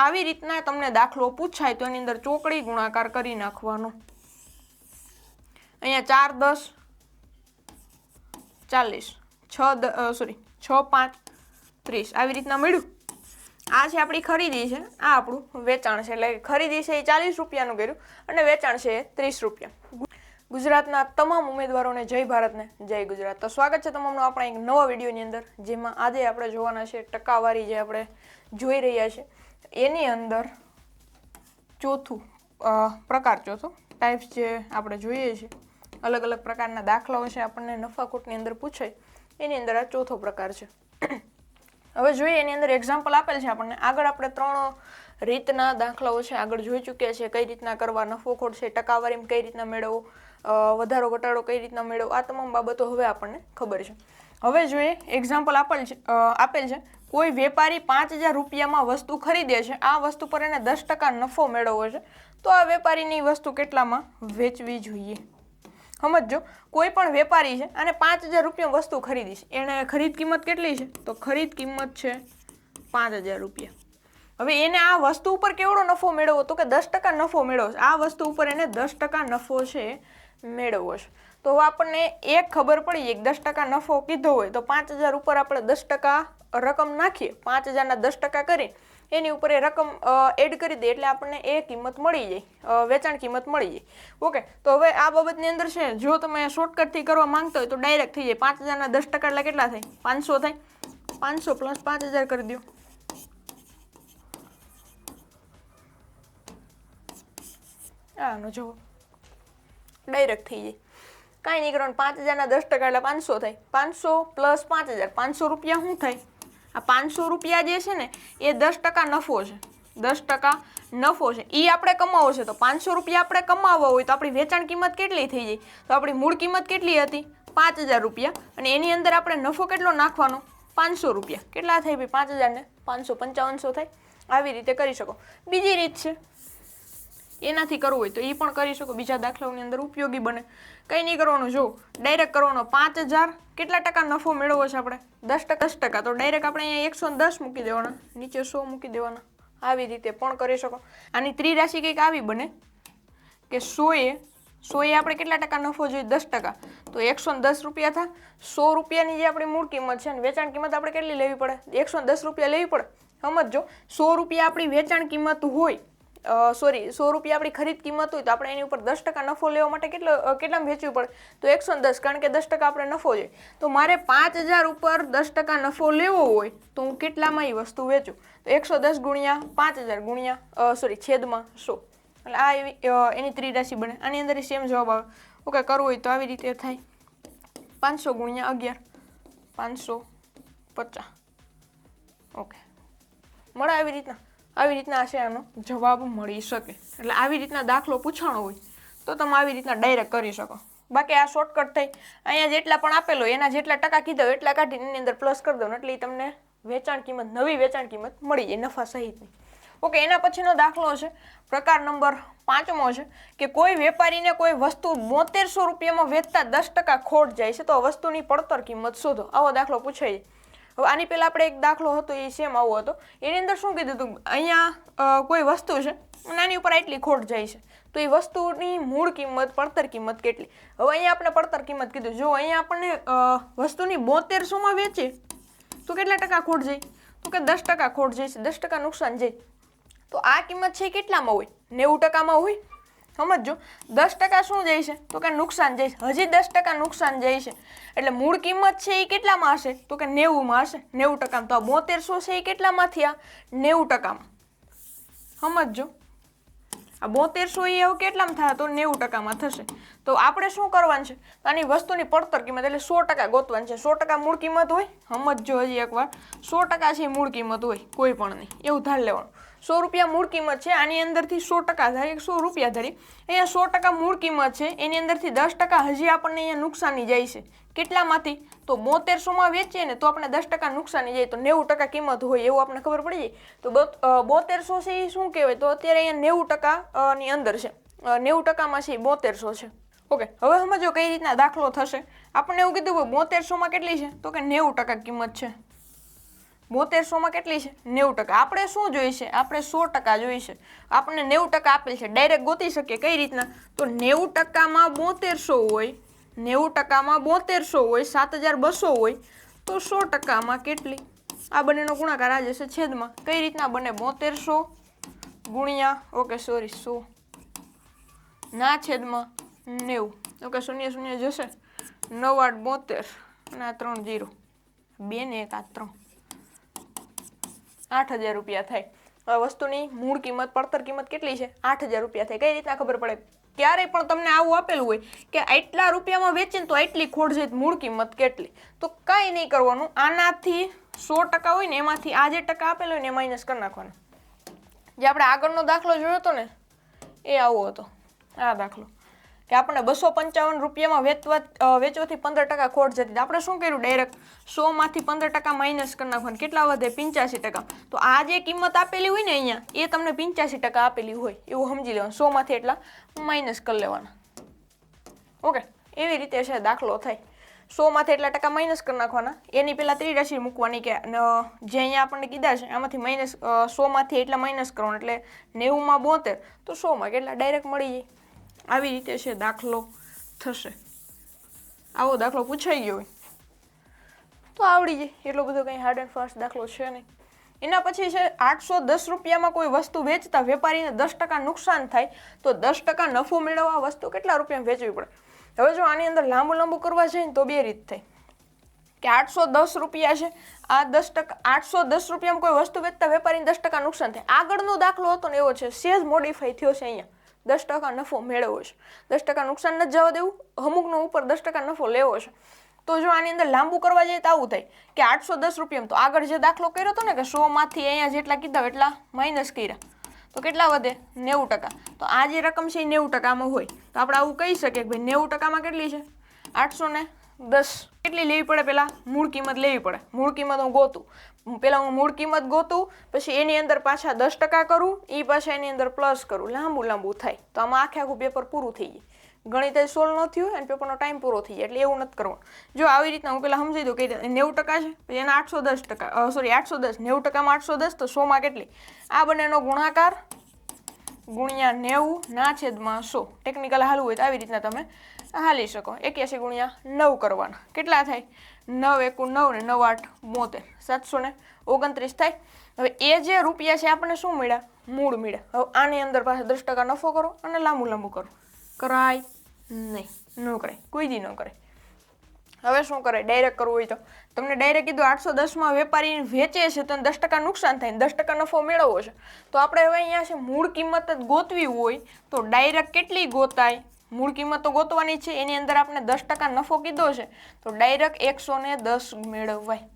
આવી રીતના તમને દાખલો પૂછાય તો એની અંદર ચોકડી ગુણાકાર કરી નાખવાનો. અહીંયા ચાર, દસ, ચાલીસ, છ સોરી છ, પાંચ, ત્રીસ. આવી રીતના મળ્યું? આ છે આપણી ખરીદી છે. આ આપણું વેચાણ છે. એટલે ખરીદી છે એ ચાલીસ રૂપિયાનું કર્યું અને વેચાણ છે એ ત્રીસ રૂપિયા. ગુજરાતના તમામ ઉમેદવારોને જય ભારતને જય ગુજરાત. તો સ્વાગત છે તમામનું આપણા એક નવા વિડીયોની અંદર, જેમાં આજે આપણે જોવાના છે ટકાવારી જે આપણે જોઈ રહ્યા છે એની અંદર ચોથું પ્રકાર ચોથો ટાઈપ્સ જે આપણે જોઈએ છીએ અલગ અલગ પ્રકારના દાખલાઓ છે, આપણને નફાખોટની અંદર પૂછાય, એની અંદર આ ચોથો પ્રકાર છે. હવે જોઈએ એની અંદર એક્ઝામ્પલ આપેલ છે આપણને. આગળ આપણે ત્રણ રીતના દાખલાઓ છે આગળ જોઈ ચૂક્યા છે, કઈ રીતના કરવા નફો ખોટ છે, ટકાવારીમાં કઈ રીતના મેળવવો વધારો ઘટાડો કઈ રીતના મેળવવો આ તમામ બાબતો હવે આપણને ખબર છે. હવે જોઈએ એક્ઝામ્પલ આપેલ છે આપેલ છે. કોઈ વેપારી પાંચ હજાર રૂપિયામાં વસ્તુ ખરીદે છે, આ વસ્તુ પર એને દસ ટકા નફો મેળવવો છે, તો આ વેપારીની વસ્તુ કેટલામાં વેચવી જોઈએ? સમજો કોઈ પણ વેપારી છે અને પાંચ હજાર રૂપિયા વસ્તુ ખરીદી છે, એને ખરીદ કિંમત કેટલી છે? તો ખરીદ કિંમત છે પાંચ હજાર રૂપિયા. હવે એને આ વસ્તુ ઉપર કેવડો નફો મેળવવો? તો કે દસ ટકા નફો મેળવવો છે. આ વસ્તુ ઉપર એને દસ ટકા નફો છે મેળવવો છે. તો આપણને એક ખબર પડી, એક દસ ટકા નફો કીધો હોય, તો પાંચ હજાર ઉપર આપણે દસ ટકા રકમ નાખીએ, પાંચ હજારના દસ ટકા કરી, એની ઉપર એ રકમ એડ કરી દે એટલે આપણને એ કિંમત મળી જાય વેચાણ કિંમત મળી જાય. ઓકે, તો હવે આ બાબતની અંદર છે, જો તમે શોર્ટકટથી કરવા માંગતા હોય તો ડાયરેક્ટ થઈ જાય. પાંચ હજારના દસ ટકા એટલે કેટલા થાય? પાંચસો થાય. પાંચસો પ્લસ પાંચ હજાર કરી દો. આનો જુઓ ડાયરેક્ટ થઈ જાય. કાંઈ નહીં કરવાનું. પાંચ હજારના દસ ટકા એટલે પાંચસો થાય. પાંચસો પ્લસ પાંચ હજાર. પાંચસો રૂપિયા શું થાય? આ પાંચસો રૂપિયા જે છે ને, એ દસ ટકા નફો છે. દસ ટકા નફો છે. એ આપણે કમાવો છે. તો પાંચસો રૂપિયા આપણે કમાવવા હોય તો આપણી વેચાણ કિંમત કેટલી થઈ જાય તો આપણી મૂળ કિંમત કેટલી હતી? પાંચ હજાર રૂપિયા. અને એની અંદર આપણે નફો કેટલો નાખવાનો? પાંચસો રૂપિયા. કેટલા થાય ભાઈ? પાંચ હજારને પાંચસો પંચાવનસો થાય. આવી રીતે કરી શકો. બીજી રીત છે. એનાથી કરવું હોય તો એ પણ કરી શકો. બીજા દાખલાઓની અંદર ઉપયોગી બને. કંઈ નહીં કરવાનું. જો ડાયરેક્ટ કરવાનો પાંચ હજાર, કેટલા ટકા નફો મેળવવો છે આપણે? દસ ટકા દસ ટકા. તો ડાયરેક્ટ આપણે અહીંયા એકસો દસ મૂકી દેવાના. નીચે સો મૂકી દેવાના. આવી રીતે પણ કરી શકો. આની ત્રિરાશિ કંઈક આવી બને કે સોએ સોએ આપણે કેટલા ટકા નફો જોઈએ? દસ ટકા. તો એકસો દસ રૂપિયા થા. સો રૂપિયાની જે આપણી મૂળ કિંમત છે ને, વેચાણ કિંમત આપણે કેટલી લેવી પડે? એકસો દસ રૂપિયા લેવી પડે? સમજો સો રૂપિયા આપણી વેચાણ કિંમત હોય સોરી, સો રૂપિયા આપણી ખરીદ કિંમત હોય તો આપણે એની ઉપર દસ ટકા નફો લેવા માટે કેટલો કેટલામાં વેચવું પડે? તો એકસો દસ, કારણ કે દસ ટકા આપણે નફો જોઈએ. તો મારે પાંચ હજાર ઉપર દસ ટકા નફો લેવો હોય તો હું કેટલામાં એ વસ્તુ વેચું? તો એકસો દસ ગુણ્યા પાંચ હજાર ગુણ્યા સોરી, છેદમાં સો. એટલે આ એવી એની ત્રિરાશિ બને. આની અંદર સેમ જવાબ આવે. ઓકે, કરવું હોય તો આવી રીતે થાય. પાંચસો ગુણ્યા અગિયાર. પાંચસો પચાસ. ઓકે. મળે આવી રીતના? આવી રીતના છે આનો જવાબ મળી શકે. એટલે આવી રીતના દાખલો પૂછાણો હોય, તો તમે આવી રીતના ડાયરેક્ટ કરી શકો. બાકી આ શોર્ટકટ થઈ. અહીંયા જેટલા પણ આપેલો એના જેટલા ટકા કીધા એટલા કાઢીને એની અંદર પ્લસ કરી દો એટલે તમને વેચાણ કિંમત, નવી વેચાણ કિંમત મળી જાય, નફા સહિતની. ઓકે એના પછીનો દાખલો છે. પ્રકાર નંબર પાંચમો છે કે કોઈ વેપારીને કોઈ વસ્તુ બોતેરસો રૂપિયામાં વેચતા દસ ટકા ખોટ જાય છે, તો વસ્તુની પડતર કિંમત શોધો. આવો દાખલો પૂછાય. હવે આની પહેલાં આપણે એક દાખલો હતો, એ સેમ આવો હતો. એની અંદર શું કીધું હતું? અહીંયા કોઈ વસ્તુ છે અને આની ઉપર આટલી ખોટ જાય છે. તો એ વસ્તુની મૂળ કિંમત, પડતર કિંમત કેટલી? હવે અહીંયા આપણે પડતર કિંમત કીધું. જો અહીંયા આપણને વસ્તુની વસ્તુની બોતેરસોમાં વેચે, તો કેટલા ટકા ખોટ જાય? તો કે દસ ટકા ખોટ જાય છે, દસ ટકા નુકસાન જાય. તો આ કિંમત છે કેટલામાં હોય? નેવું ટકામાં હોય? સમજો દસ ટકા શું જાય છે તો કે નુકસાન જાય છે હજી દસ ટકા નુકસાન જાય છે એટલે મૂળ કિંમત છે એ કેટલામાં હશે? તો કે નેવુંમાં હશે. નેવું ટકામાં. તો આ બોતેરસો છે એ કેટલામાં થયા નેવું ટકામાં. સમજો આ બોતેરસો એ એવું કેટલામાં થાય? તો નેવું ટકામાં થશે. તો આપણે શું કરવાનું છે? આની વસ્તુની પડતર કિંમત એટલે સો ટકા ગોતવાની છે. સો ટકા મૂળ કિંમત હોય? સમજો હજી એકવાર. સો ટકા છે મૂળ કિંમત હોય. કોઈ પણ નહીં. એવું ધાર લેવાનું. સો રૂપિયા મૂળ કિંમત છે, આની અંદરથી સો ટકા થાય સો રૂપિયા ધરી. અહીંયા સો ટકા મૂળ કિંમત છે, એની અંદરથી દસ ટકા હજી આપણને અહીંયા નુકસાની જાય છે. કેટલામાંથી? તો બોતેરસોમાં વેચીએ ને તો આપણે દસ ટકા નુકસાની જાય, તો નેવું ટકા કિંમત હોય એવું આપણે ખબર પડી જાય. તો બોત- બોતેરસો છે એ શું કહેવાય? તો અત્યારે અહીંયા નેવું ટકાની અંદર છે. નેવું ટકામાં છે બોતેરસો છે. ઓકે, હવે સમજો કઈ રીતના દાખલો થશે. આપણને એવું કીધું બોતેરસોમાં કેટલી છે? તો કે નેવું ટકા કિંમત છે. બોતેરસોમાં કેટલી છે? નેવું ટકા. આપણે શું જોઈશે? આપણે સો ટકા જોઈશે. આપણને નેવું ટકા આપેલ છે. ડાયરેક્ટ ગોતી શકીએ કઈ રીતના? તો નેવું ટકામાં બોતેરસો હોય, નેવું ટકામાં બોતેરસો હોય, સાત હજાર બસો હોય, તો સો ટકામાં કેટલી? આ બંનેનો ગુણાકાર આ જશે છેદમાં. કઈ રીતના બને? બોતેરસો ગુણ્યા ઓકે સોરી સો. ના છેદમાં નેવું. ઓકે શૂન્ય શૂન્ય જશે નવ આઠ બોતેર અને આ ત્રણ જીરો. બે ને એક, આ ત્રણ. આઠ હજાર રૂપિયા થાય. હવે વસ્તુની મૂળ કિંમત, પડતર કિંમત કેટલી છે? આઠ હજાર રૂપિયા થાય. કઈ રીતના ખબર પડે? ક્યારે પણ તમને આવું આપેલું હોય કે આટલા રૂપિયામાં વેચીને તો આટલી ખોડ છે મૂળ કિંમત કેટલી? તો કાંઈ નહીં કરવાનું. આનાથી સો ટકા હોય ને, એમાંથી આ જે ટકા આપેલો હોય ને, એ માઇનસ કરી નાખવાના. જે આપણે આગળનો દાખલો જોયો હતો ને, એ આવો હતો. આ દાખલો. કે આપણે બસો પંચાવન રૂપિયામાં વેચવા વેચવાથી પંદર ટકા ખોટ જતી આપણે શું કર્યું? ડાયરેક્ટ સોમાંથી પંદર ટકા માઇનસ કરી નાખવાનું. કેટલા વધે? પંચ્યાસી ટકા. તો આ જે કિંમત આપેલી હોય ને અહીંયા, એ તમને પંચ્યાસી ટકા આપેલી હોય. એવું સમજી લેવાનું. સોમાંથી એટલા માઇનસ કરી લેવાના. ઓકે એવી રીતે છે, દાખલો થાય. સોમાંથી એટલા ટકા માઇનસ કરી નાખવાના. એની પહેલાં ત્રિરાશિ મૂકવાની કે જે અહીંયા આપણને કીધા છે, આમાંથી માઇનસ સોમાંથી એટલા માઇનસ કરવાના. એટલે નેવુંમાં બોતેર, તો સોમાં કેટલા? ડાયરેક્ટ મળી જાય. આવી રીતે છે, દાખલો થશે. આવો દાખલો પૂછાઈ ગયો હોય. તો આવડી જાય, એટલો બધો કંઈ હાર્ડ એન્ડ ફાસ્ટ દાખલો છે નહીં. એના પછી છે, આઠસો દસ રૂપિયામાં કોઈ વસ્તુ વેચતા વેપારીને દસ ટકા નુકસાન થાય, તો દસ ટકા નફો મેળવવા વસ્તુ કેટલા રૂપિયામાં વેચવી પડે? હવે જો આની અંદર લાંબુ લાંબુ કરવા ને, તો બે રીત થાય. કે આઠસો દસ રૂપિયા છે, આ દસ ટકા, આઠસો દસ રૂપિયામાં કોઈ વસ્તુ વેચતા વેપારીને દસ ટકા નુકસાન થાય. આગળનો દાખલો હતો ને એવો છે, સેજ મોડિફાઈ થયો છે અહીંયા. દસ ટકા નફો મેળવવો છે. દસ ટકા નુકસાન નથી જવા દેવું, અમુકનો ઉપર દસ ટકા નફો લેવો છે. તો જો આની અંદર લાંબુ કરવા જઈએ તો આવું થાય કે આઠસો દસ રૂપિયામાં તો આગળ જે દાખલો કર્યો હતો ને કે સોમાંથી અહીંયા જેટલા કીધા એટલા માઇનસ કર્યા. તો કેટલા વધે? નેવું ટકા. તો આ જે રકમ છે એ નેવું ટકામાં હોય. તો આપણે આવું કહી શકીએ કે ભાઈ નેવું ટકામાં કેટલી છે? આઠસો ને દસ. કેટલી લેવી પડે પહેલાં મૂળ કિંમત લેવી પડે. મૂળ કિંમત હું ગોતું. પહેલાં હું મૂળ કિંમત ગોતું, પછી એની અંદર પાછા દસ ટકા કરું એ પાછા એની અંદર પ્લસ કરું. લાંબુ લાંબુ થાય. તો આમાં આખે આખું પેપર પૂરું થઈ જાય. ગણિત સોલ્વ ન થયું અને પેપરનો ટાઈમ પૂરો થઈ જાય. એટલે એવું નથી કરવાનું. જો આવી રીતના હું પહેલાં સમજી દઉં કે નેવું ટકા છે, પછી એના આઠસો દસ ટકા સોરી આઠસો દસ, નેવું ટકામાં આઠસો દસ, તો સોમાં કેટલી? આ બંનેનો ગુણાકાર ગુણ્યા નેવું ના છેદમાં સો. ટેકનિકલ હાલવું હોય તો આવી રીતના તમે હાલી શકો. એક્યાસી ગુણ્યા નવ કરવાના. કેટલા થાય? નવ એકુ નવ ને નવ આઠ બોતેર. સાતસો ને ઓગણત્રીસ થાય. હવે એ જે રૂપિયા છે આપણને શું મળ્યા? મૂળ મળ્યા. હવે આની અંદર પાસે દસ ટકા નફો કરો અને લાંબુ લાંબુ કરો. કરાય નહીં. ન કરાય. કોઈ દી ન કરાય. હવે શું કરે ડાયરેક્ટ કરવું હોય તો. તમને ડાયરેક્ટ કીધું આઠસો દસમાં વેપારી વેચે છે તો દસ ટકા નુકસાન થાય. દસ ટકા નફો મેળવવો છે. તો આપણે હવે અહીંયા છે મૂળ કિંમત જ ગોતવી હોય તો ડાયરેક્ટ કેટલી ગોતાય? મૂળ કિંમત તો ગોતવાની છે, એની અંદર આપણે દસ ટકા નફો કીધો છે, તો ડાયરેક્ટ એકસો ને દસ મેળવવાય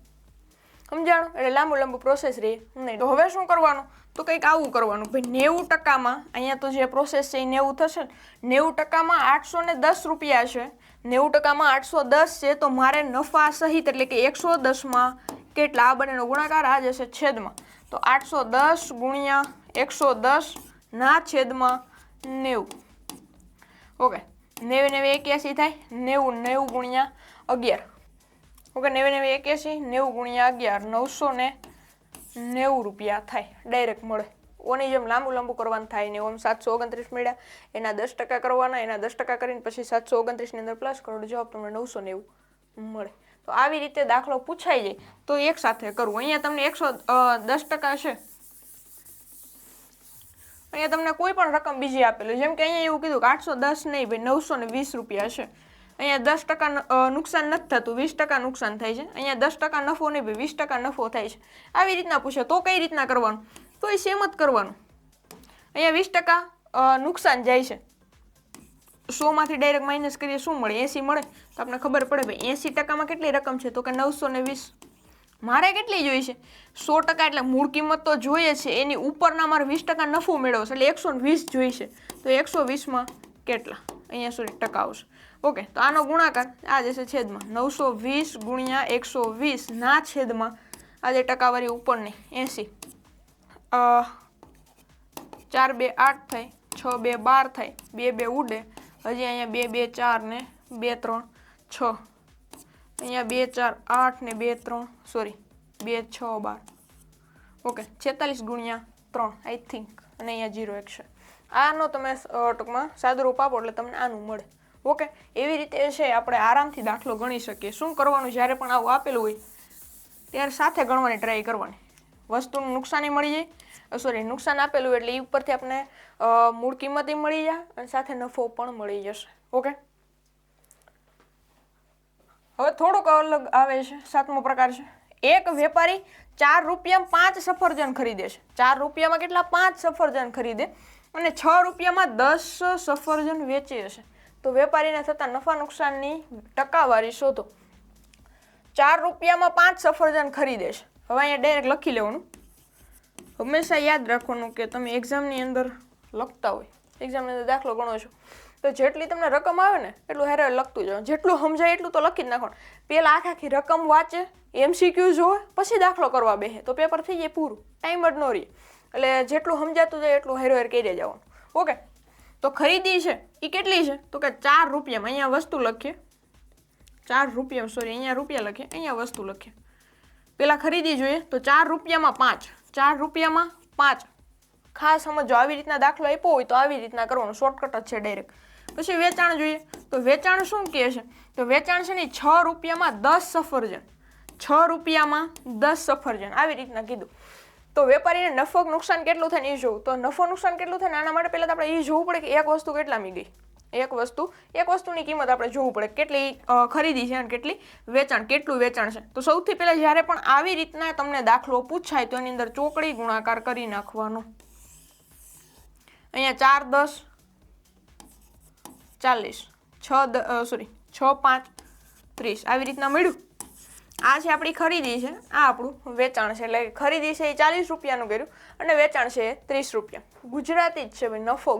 સમજાણું? એટલે લાંબુ લાંબુ પ્રોસેસ રહે નહીં તો હવે શું કરવાનું? તો કંઈક આવું કરવાનું. ભાઈ, નેવું ટકામાં, અહીંયા તો જે પ્રોસેસ છે એ નેવું થશે નેવું ટકામાં આઠસો ને દસ રૂપિયા છે. નેવું ટકામાં આઠસો દસ છે, તો મારે નફા સહિત એટલે કે એકસો દસમાં કેટલા? આ બંનેનો ગુણાકાર આ જશે છેદમાં. તો આઠસો દસ ગુણ્યા એકસો દસ ના છેદમાં નેવું. ઓકે નેવે નેવે એક્યાસી થાય નેવું નેવું ગુણ્યા અગિયાર ઓકે નેવે નેવે એક્યાસી નેવું ગુણ્યા અગિયાર નવસો ને નેવું રૂપિયા થાય ડાયરેક્ટ મળે ઓની જેમ લાંબુ લાંબુ કરવાનું થાય ને ઓમ સાતસો ઓગણત્રીસ મળ્યા એના દસ ટકા કરવાના એના દસ ટકા કરીને પછી સાતસો ઓગણત્રીસની અંદર પ્લસ કરો જવાબ તમને નવસો નેવું મળે તો આવી રીતે દાખલો પૂછાઈ જાય તો એક સાથે કરવું અહીંયા તમને એકસો દસ ટકા છે અહીંયા તમને કોઈ પણ રકમ બીજી આપેલી જેમ કે અહીંયા એવું કીધું કે આઠસો દસ નહીં ભાઈ, નવસો ને વીસ રૂપિયા છે. અહીંયા દસ ટકા નુકસાન નથી થતું, વીસ ટકા નુકસાન થાય છે. અહીંયા દસ ટકા નફો નહીં ભાઈ, વીસ ટકા નફો થાય છે. આવી રીતના પૂછે, તો કઈ રીતના કરવાનું? તો એ સેમ જ કરવાનું. અહીંયા વીસ ટકા નુકસાન જાય છે. સોમાંથી ડાયરેક્ટ માઇનસ કરીએ, શું મળે? એંસી મળે? તો આપણે ખબર પડે ભાઈ, એંસી ટકામાં કેટલી રકમ છે? તો કે નવસો ને વીસ. મારે કેટલી જોઈશે સો ટકા એટલે મૂળ કિંમત તો જોઈએ છે, એની ઉપરના મારે વીસ ટકા નફો મેળવશે એટલે એકસો વીસ જોઈશે તો એકસો વીસમાં કેટલા? અહીંયા સુધી ટકા આવશે. ઓકે, તો આનો ગુણાકાર આ જશે છેદમાં નવસો વીસ ગુણ્યા એકસો વીસ ના છેદમાં આજે ટકાવારી ઉપરની, એંસી. ચાર બે આઠ થાય, છ બે બાર થાય, બે બે ઉડે, હજી અહીંયા બે બે ચાર ને બે ત્રણ છ. અહીંયા બે, ચાર, આઠ ને બે, ત્રણ. સોરી બે, છ, બાર. ઓકે છેતાલીસ ગુણ્યા ત્રણ આઈ થિંક અને અહીંયા જીરો એક છે આનો તમે ટૂંકમાં સાદું રૂપ આપો એટલે તમને આનું મળે. ઓકે એવી રીતે છે, આપણે આરામથી દાખલો ગણી શકીએ. શું કરવાનું જ્યારે પણ આવું આપેલું હોય, ત્યારે સાથે ગણવાની ટ્રાય કરવાની. વસ્તુનું નુકસાની મળી જાય. સોરી નુકસાન આપેલું એટલે એ ઉપરથી આપણે મૂળ કિંમતે મળી જાય અને સાથે નફો પણ મળી જશે. ઓકે હવે થોડુંક અલગ આવે છે, સાતમો પ્રકાર છે. એક વેપારી ચાર રૂપિયામાં પાંચ સફરજન ખરીદે છે. ચાર રૂપિયામાં કેટલા? પાંચ સફરજન ખરીદે અને છ રૂપિયામાં દસ સફરજન વેચે છે. તો વેપારીને થતા નફા નુકસાનની ટકાવારી શોધો. ચાર રૂપિયામાં પાંચ સફરજન ખરીદે છે. હવે અહીંયા ડાયરેક્ટ લખી લેવાનું. હંમેશા યાદ રાખવાનું કે તમે એક્ઝામની અંદર લખતા હોય. એક્ઝામની અંદર દાખલો ગણો છો. તો જેટલી તમને રકમ આવે ને, એટલું હેરે લખતું જવાનું. જેટલું સમજાય એટલું તો લખી જ નાખવાનું. પહેલાં આખા આખી રકમ વાંચે એમસીક્યુ જોવે, પછી દાખલો કરવા બેસે. તો પેપર થઈ જાય પૂરું. ટાઈમ જ ન રહે. એટલે જેટલું સમજાતું જાય એટલું હેરો હેર દે જવાનું ઓકે તો ખરીદી છે એ કેટલી છે? તો કે ચાર રૂપિયામાં. અહીંયા વસ્તુ લખીએ. ચાર રૂપિયા સોરી અહીંયા રૂપિયા લખીએ. અહીંયા વસ્તુ લખીએ. પેલા ખરીદી જોઈએ. તો ચાર રૂપિયામાં પાંચ. ચાર રૂપિયામાં પાંચ. ખાસ સમજો, આવી રીતના દાખલો આપ્યો હોય તો આવી રીતના કરવાનું. શોર્ટકટ જ છે ડાયરેક્ટ પછી વેચાણ જોઈએ. તો વેચાણ શું કહે છે? તો વેચાણ છે ને છ રૂપિયામાં દસ સફરજન. છ રૂપિયામાં દસ સફરજન. આવી રીતના કીધું. તો વેપારીને નફો નુકસાન કેટલું થાય ને એ જોવું. તો નફો નુકસાન કેટલું થાય આના માટે પહેલાં તો આપણે એ જોવું પડે કે એક વસ્તુ કેટલામી ગઈ. એક વસ્તુ, એક વસ્તુની કિંમત આપણે જોવું પડે. કેટલી ખરીદી છે અને કેટલી વેચાણ, કેટલું વેચાણ છે. તો સૌથી પહેલાં જ્યારે પણ આવી રીતના તમને દાખલો પૂછાય તો એની અંદર ચોકડી ગુણાકાર કરી નાખવાનો. અહીંયા ચાર દસ ચાલીસ. છ સોરી છ, પાંચ, ત્રીસ. આવી રીતના મળ્યું. આ છે આપણી ખરીદી છે. આ આપણું વેચાણ છે. એટલે ખરીદી છે એ ચાલીસ રૂપિયાનું કર્યું અને વેચાણ છે એ ત્રીસ રૂપિયા. ગુજરાતી જ છે ભાઈ. નફો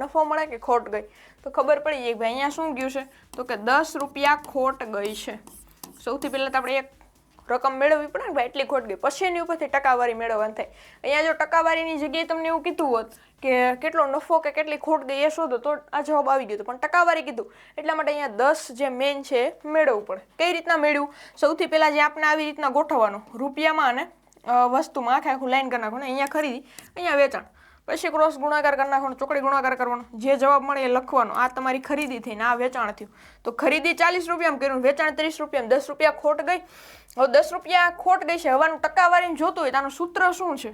નફો મળે કે ખોટ ગઈ? તો ખબર પડી જાય ભાઈ અહીંયા શું ગયું છે? તો કે દસ રૂપિયા ખોટ ગઈ છે. સૌથી પહેલાં તો આપણે એક રકમ મેળવવી પડે ને ભાઈ, એટલી ખોટ. ગઈ પછી એની ઉપરથી ટકાવારી મેળવવાની થાય. અહીંયા જો ટકાવારીની જગ્યાએ તમને એવું કીધું હોત કે કેટલો નફો કે કેટલી ખોટ ગઈ એ શોધો, તો આ જવાબ આવી ગયો હતો. પણ ટકાવારી કીધું. એટલા માટે અહીંયા દસ જે મેન છે, મેળવવું પડે. કઈ રીતના મેળવ્યું? સૌથી પહેલાં જે આપણે આવી રીતના ગોઠવવાનું, રૂપિયામાં અને વસ્તુમાં, આખે આખું લાઈન કરી નાખવાનું, અહીંયા ખરીદી, અહીંયા વેચાણ. પછી ક્રોસ ગુણાકાર કરી નાખવાનો, ચોકડી ગુણાકાર કરવાનો. જે જવાબ મળે એ લખવાનો. આ તમારી ખરીદી થઈને આ વેચાણ થયું. તો ખરીદી ચાલીસ રૂપિયામાં કર્યું, વેચાણ ત્રીસ રૂપિયામાં દસ રૂપિયા ખોટ ગઈ. હવે દસ રૂપિયા ખોટ ગઈ છે. હવાનું ટકાવારીને જોતું હોય તો આનું સૂત્ર શું છે?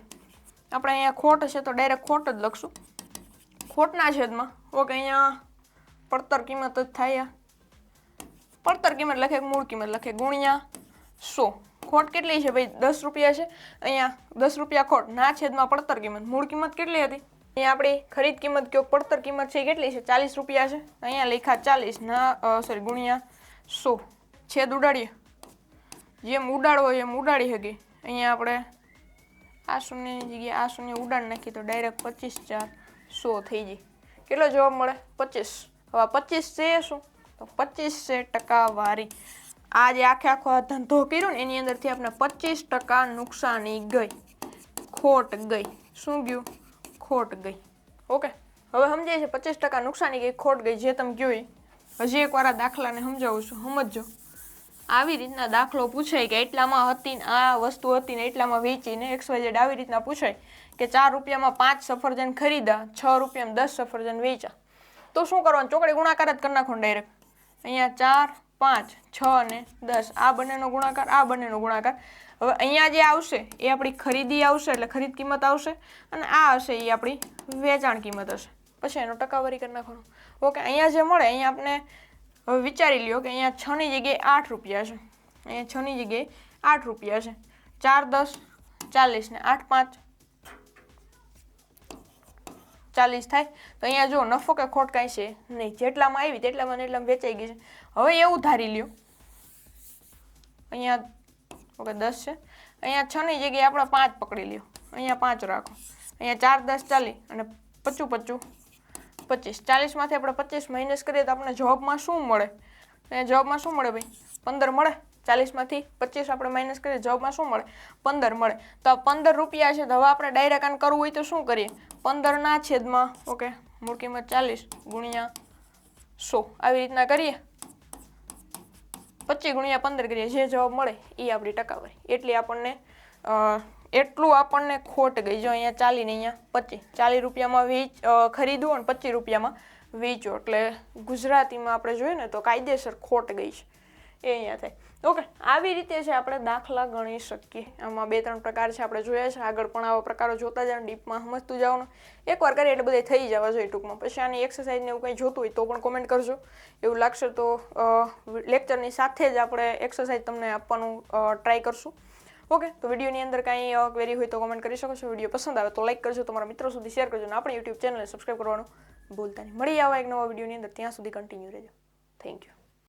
આપણે અહીંયા ખોટ છે તો ડાયરેક્ટ ખોટ જ લખશું. ખોટના છેદમાં. ઓકે અહીંયા પડતર કિંમત જ થાય. પડતર કિંમત લખે મૂળ કિંમત લખે? ગુણ્યા સો. ખોટ કેટલી છે ભાઈ? દસ રૂપિયા છે. અહીંયા દસ રૂપિયા ખોટ. ના છેદમાં પડતર કિંમત. મૂળ કિંમત કેટલી હતી? અહીંયા આપણી ખરીદ કિંમત કયો? પડતર કિંમત છે કેટલી છે? ચાલીસ રૂપિયા છે. અહીંયા લેખા ચાલીસ. ના સોરી ગુણ્યા સો. છેદ ઉડાડીએ. જેમ ઉડાડવો એમ ઉડાડી શકીએ. અહીંયા આપણે આ શૂન્યની જગ્યાએ આ શૂન્ય ઉડાડ નાખીએ તો ડાયરેક્ટ પચીસ ચાર સો થઈ જાય. કેટલો જવાબ મળે? પચીસ. હવે પચીસ છે શું? તો પચીસ છે ટકાવારી આ જે આખે આખો આ ધંધો કર્યો ને એની અંદરથી આપણે પચીસ ટકા નુકસાની ગઈ. ખોટ ગઈ. શું ગયું? ખોટ ગઈ. ઓકે? હવે સમજાય છે પચીસ ટકા નુકસાની ગઈ, ખોટ ગઈ. જે તમે એ હજી એકવાર આ દાખલાને સમજાવું છું. સમજજો. આવી રીતના દાખલો પૂછાય કે એટલામાં હતી આ વસ્તુ હતી ને એટલામાં વેચીને એક્સ વાય ઝેડ આવી રીતના પૂછાય કે ચાર રૂપિયામાં પાંચ સફરજન ખરીદા છ રૂપિયામાં દસ સફરજન વેચા તો શું કરવાનું? ચોકડી ગુણાકાર જ કરી નાખવાનું ડાયરેક્ટ અહીંયા ચાર, પાંચ, છ અને દસ. આ બંનેનો ગુણાકાર, આ બંનેનો ગુણાકાર. હવે અહીંયા જે આવશે, એ આપણી ખરીદી આવશે એટલે ખરીદ કિંમત આવશે અને આ હશે એ આપણી વેચાણ કિંમત હશે. પછી એનો ટકાવારી કરી નાખવાનો. ઓકે, અહીંયા જે મળે, અહીંયા આપણે હવે વિચારી લ્યો કે અહીંયા છની જગ્યાએ આઠ રૂપિયા છે. અહીંયા છની જગ્યાએ આઠ રૂપિયા છે. ચાર, દસ, ચાલીસ ને આઠ, પાંચ. ચાલીસ થાય. તો અહીંયા જો નફો કે ખોટ કાંઈ છે નહીં. જેટલામાં આવી તેટલામાં એટલામાં વેચાઈ ગઈ છે. હવે એવું ધારી લ્યો. અહીંયા ઓકે, દસ છે. અહીંયા છની જગ્યાએ આપણે પાંચ પકડી લ્યો. અહીંયા પાંચ રાખો. અહીંયા ચાર, દસ ચાલી અને પચું પચું. પચીસ. ચાલીસમાંથી આપણે પચીસ માઇનસ કરીએ તો આપણે જોબમાં શું મળે? એ જોબમાં શું મળે ભાઈ? પંદર મળે. ચાલીસમાંથી પચીસ આપણે માઇનસ કરીએ જોબમાં શું મળે? પંદર મળે. તો આ પંદર રૂપિયા છે, તો હવે આપણે ડાયરેક્ટ આને કરવું હોય તો શું કરીએ? પંદરના છેદમાં ઓકે મૂળ કિંમત ચાલીસ ગુણ્યા સો. આવી રીતના કરીએ. પચીસ ગુણ્યા પંદર કરીએ. જે જવાબ મળે, એ આપણી ટકાવારી. એટલી આપણને એટલું આપણને ખોટ ગઈ. જો અહીંયા ચાલીને અહીંયા પચીસ ચાલીસ રૂપિયામાં વેચ ખરીદો અને પચીસ રૂપિયામાં વેચો. એટલે ગુજરાતીમાં આપણે જોઈએ ને તો કાયદેસર ખોટ ગઈ છે. એ અહીંયા થાય. ઓકે, આવી રીતે છે આપણે દાખલા ગણી શકીએ. આમાં બે ત્રણ પ્રકાર છે આપણે જોયા છે. આગળ પણ આવા પ્રકારો જોતા જાય ડીપમાં સમજતું જવાનું એકવાર કરીએ એટલે બધે થઈ જવા જોઈએ ટૂંકમાં. પછી આની એક્સરસાઇઝને એવું કંઈ જોતું હોય તો પણ કોમેન્ટ કરજો. એવું લાગશે તો લેક્ચરની સાથે જ આપણે એક્સરસાઇઝ તમને આપવાનું ટ્રાય કરશું. ઓકે, તો વિડીયોની અંદર કાંઈ ક્વેરી હોય તો કોમેન્ટ કરી શકો છો. વીડિયો પસંદ આવે તો લાઈક કરજો, તમારા મિત્રો સુધી શેર કરજો અને આપણી યુટ્યુબ ચેનલને સબસ્ક્રાઈબ કરવાનું ભૂલતા નહીં. મળી આવા એક નવા વિડીયોની અંદર, ત્યાં સુધી કન્ટિન્યુ રહેજો. Thank you